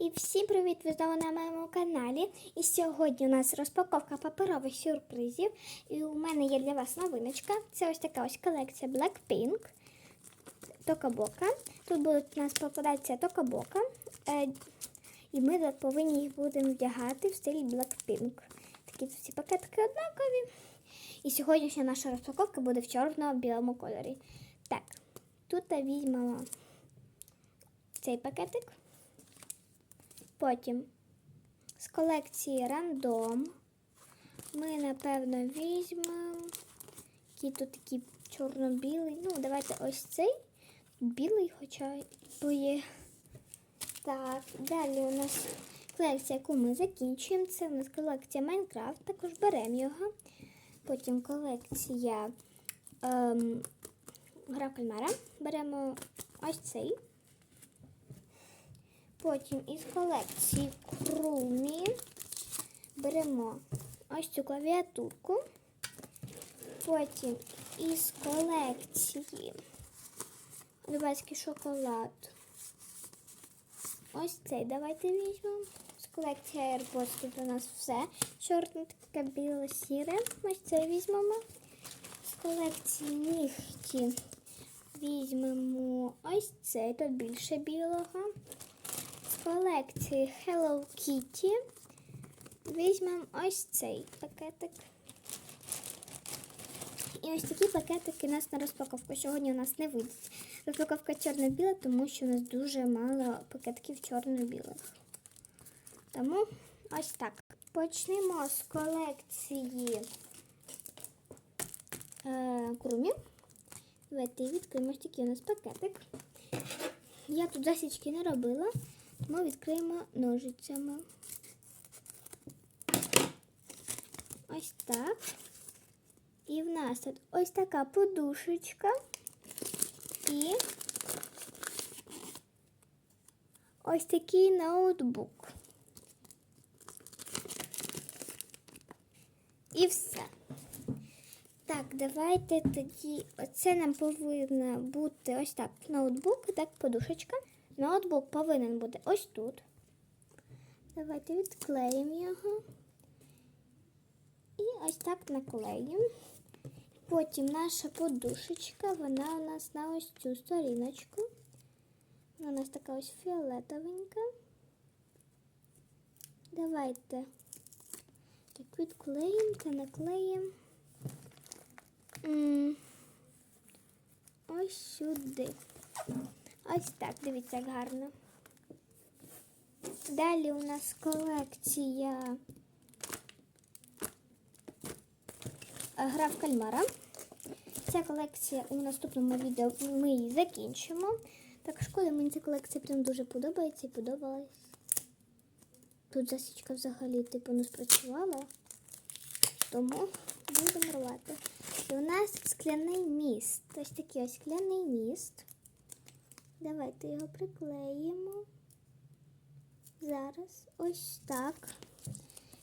І всім привіт! Ви знову на моєму каналі. І сьогодні у нас розпаковка паперових сюрпризів. І у мене є для вас новиночка. Це ось така ось колекція Blackpink Токабока. Тут будуть у нас попадатися Токабока. Е, і ми повинні їх будемо вдягати в стилі Blackpink. Такі всі пакетики однакові. І сьогоднішня наша розпаковка буде в чорно-білому кольорі. Так, тут візьмемо цей пакетик. Потім з колекції рандом ми, напевно, візьмемо. Який тут такий чорно-білий. Ну, давайте ось цей. Білий, хоча бо є. Так, далі у нас колекція, яку ми закінчуємо. Це у нас колекція Майнкрафт, також беремо його. Потім колекція ем, Гра кальмара. Беремо ось цей. Потім із колекції Крумі беремо ось цю клавіатурку. Потім із колекції Дубайський шоколад. Ось цей давайте візьмемо. З колекції AirPods у нас все. Чорне таке біле сіре. Ось цей візьмемо. З колекції нігті візьмемо ось цей, тут більше білого колекції Hello Kitty візьмемо ось цей пакетик. І ось такі пакетики у нас на розпаковку. Сьогодні у нас не вийде. Розпаковка чорно-біла, тому що у нас дуже мало пакетків чорно-білих. Тому ось так. Почнемо з колекції е, крумів. Давайте відкриємо ось такий у нас пакетик. Я тут засічки не робила. Ми відкриємо ножицями. Ось так. І в нас тут ось така подушечка. І ось такий ноутбук. І все. Так, давайте тоді. Оце нам повинна бути ось так. Ноутбук, так, подушечка. Ноутбук повинен бути ось тут. Давайте відклеїмо його. І ось так наклеїмо. Потім наша подушечка, вона у нас на ось цю сторіночку. Вона у нас така ось фіолетовенька. Давайте так відклеїмо та наклеїмо. Ось сюди. Ось так, дивіться, як гарно. Далі у нас колекція е, гра в кальмара. Ця колекція у наступному відео ми її закінчимо. Так, шкода, мені ця колекція прям дуже подобається і подобалась. Тут засічка взагалі типу не спрацювала, тому будемо рвати. І у нас скляний міст. Ось такий ось скляний міст. Давайте його приклеїмо. Зараз ось так.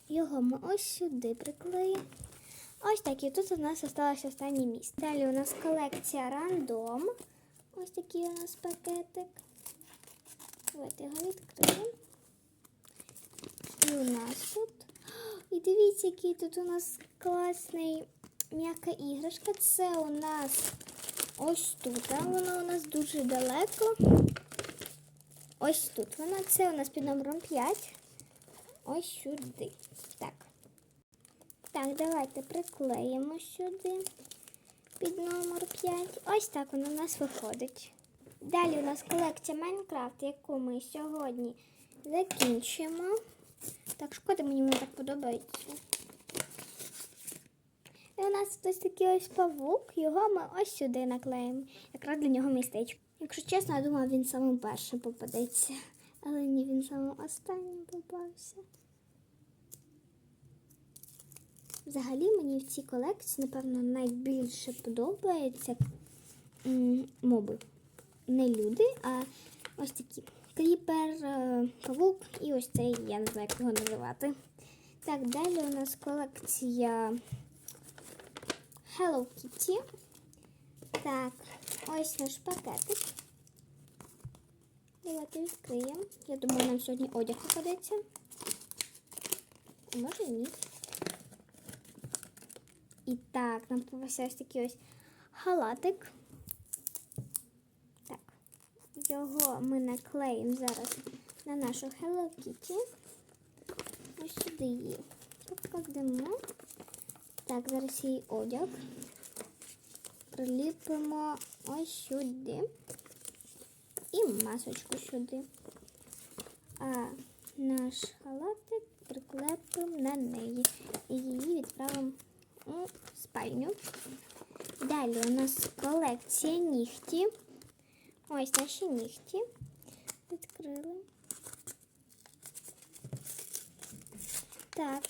Його ми ось сюди приклеїмо. Ось так. І тут у нас залишилося останнє місце. Далі у нас колекція рандом. Ось такий у нас пакетик. Давайте його відкриємо. І у нас тут. І дивіться, який тут у нас класний м'яка іграшка. Це у нас ось тут. А вона у нас дуже далеко. Ось тут вона. Це у нас під номером 5. Ось сюди. Так. Так, давайте приклеїмо сюди під номер 5. Ось так вона у нас виходить. Далі у нас колекція Майнкрафт, яку ми сьогодні закінчимо. Так, шкода, мені вона так подобається. І у нас ось такий ось павук, його ми ось сюди наклеїмо. Якраз для нього містечко. Якщо чесно, я думала, він самим першим попадеться. Але ні, він самим останнім попався. Взагалі мені в цій колекції, напевно, найбільше подобається моби. Не люди, а ось такі. Кріпер, е, павук і ось цей, я не знаю, як його називати. Так, далі у нас колекція Hello Kitty. Так, ось наш пакетик. Давайте відкриємо. Я думаю, нам сьогодні одяг попадеться. А може і ні. І так, нам попався ось такий ось халатик. Так. Його ми наклеїмо зараз на нашу Hello Kitty. Ось сюди її покладемо. Так, зараз її одяг. Приліпимо ось сюди. І масочку сюди. А наш халатик приклепимо на неї. І її відправимо у спальню. Далі у нас колекція нігті. Ось наші нігті. Відкрили. Так.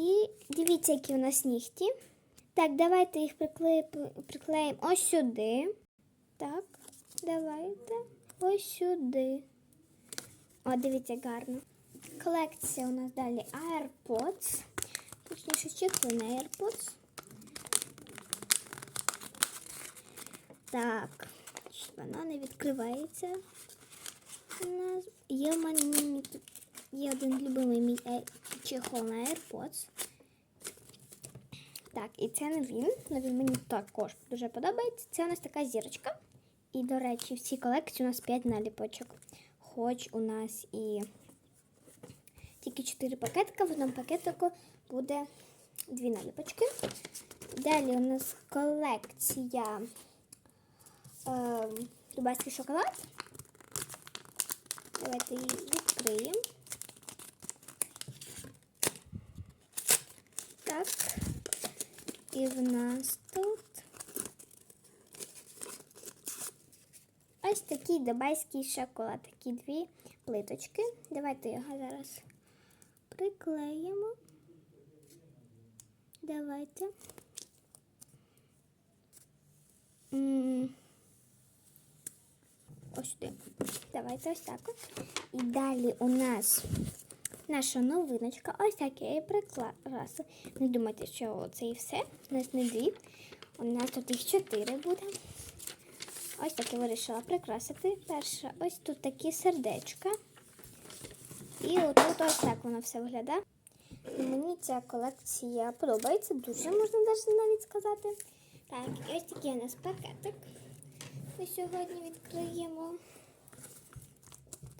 І дивіться, які у нас нігті. Так, давайте їх приклеїмо, ось сюди. Так, давайте ось сюди. О, дивіться, гарно. Колекція у нас далі AirPods. Точніше, чехли на AirPods. Так, вона не відкривається. У нас є в мене є один любимий мій чехол на AirPods. Так, і це не він, але він мені також дуже подобається. Це у нас така зірочка. І, до речі, в цій колекції у нас 5 наліпочок. Хоч у нас і тільки 4 пакетика, в одному пакетику буде 2 наліпочки. Далі у нас колекція е, Дубайський шоколад. Давайте її відкриємо. Так. І в нас тут ось такий дубайський шоколад. Такі дві плиточки. Давайте його зараз приклеїмо. Давайте. Ось сюди. Давайте ось так. от. І далі у нас наша новиночка. Ось таке я прикраси. Не думайте, що це і все. У нас не дві. У нас тут їх чотири буде. Ось таке вирішила прикрасити. Перше, ось тут такі сердечка. І отут ось так воно все виглядає. Мені ця колекція подобається, дуже можна навіть сказати. Так, і ось такий у нас пакетик. Ми сьогодні відкриємо.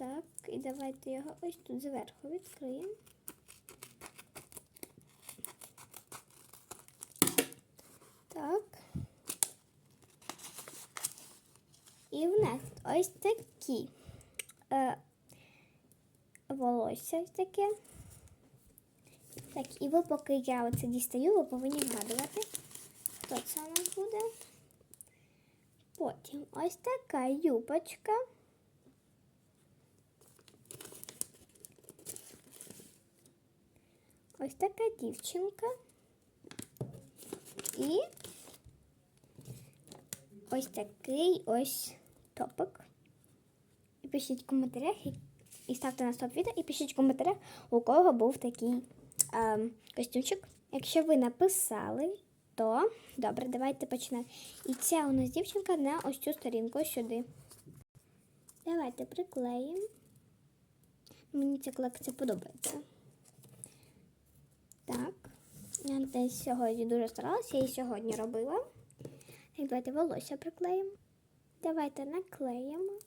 Так, і давайте його ось тут зверху відкриємо. Так. І в нас ось такі е, волосся ось таке. Так, і ви поки я оце дістаю, ви повинні вгадувати, хто це у нас буде. Потім ось така юбочка. Ось така дівчинка. І ось такий ось топик. І пишіть в коментарях і- ставте на стоп відео, і пишіть в коментарях, у кого був такий ем, костюмчик. Якщо ви написали, то добре, давайте почнемо. І ця у нас дівчинка на ось цю сторінку сюди. Давайте приклеїмо. Мені ця колекція подобається. Так. Я десь сьогодні дуже старалася, я і сьогодні робила. Так, давайте волосся приклеїмо. Давайте наклеїмо.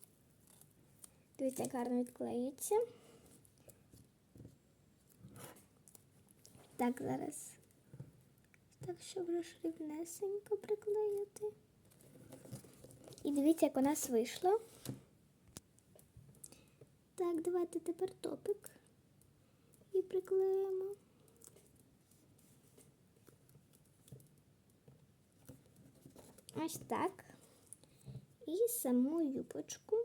Дивіться, як гарно відклеїться. Так, зараз. Так, щоб рівнесенько приклеїти. І дивіться, як у нас вийшло. Так, давайте тепер топик і приклеїмо. Ось так. І саму юбочку.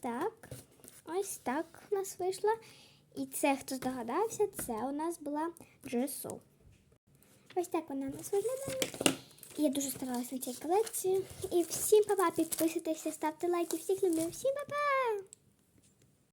Так, ось так у нас вийшло. І це, хто здогадався, це у нас була Джесу. Ось так вона у нас виглядає. Я дуже старалася на цій колекції. І всім па-па, підписуйтеся, ставте лайки. Всіх люблю. Всім па-па!